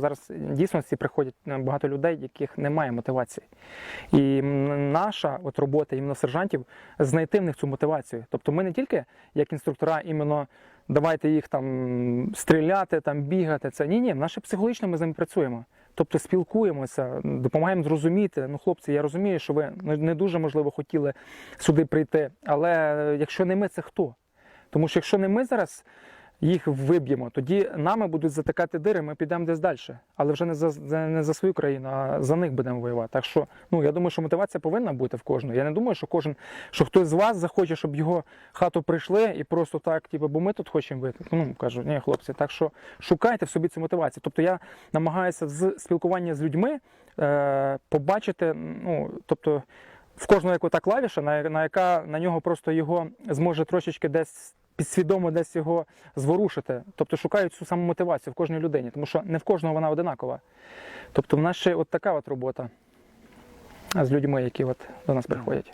Зараз в дійсності приходять е, багато людей, яких немає мотивації. І наша от робота іменно сержантів знайти в них цю мотивацію. Тобто ми не тільки як інструктора, іменно давайте їх там стріляти, там бігати. Це ні, ні, наше психологічно ми з ними працюємо. Тобто спілкуємося, допомагаємо зрозуміти. Ну, хлопці, я розумію, що ви не дуже можливо хотіли сюди прийти. Але е, якщо не ми, це хто? Тому що якщо не ми зараз їх виб'ємо, тоді нами будуть затикати дири, ми підемо десь далі. Але вже не за не за свою країну, а за них будемо воювати. Так що ну я думаю, що мотивація повинна бути в кожного. Я не думаю, що кожен, що хтось з вас захоче, щоб його хату прийшли і просто так, типу, бо ми тут хочемо вийти. Ну кажу, ні, хлопці, так що шукайте в собі цю мотивацію. Тобто я намагаюся з спілкування з людьми е, побачити, ну тобто. В кожного як ота клавіша, на, на яка на нього просто його зможе трошечки десь підсвідомо десь його зворушити. Тобто шукають цю саму мотивацію в кожній людині, тому що не в кожного вона одинакова. Тобто в нас ще от така от робота з людьми, які от до нас приходять.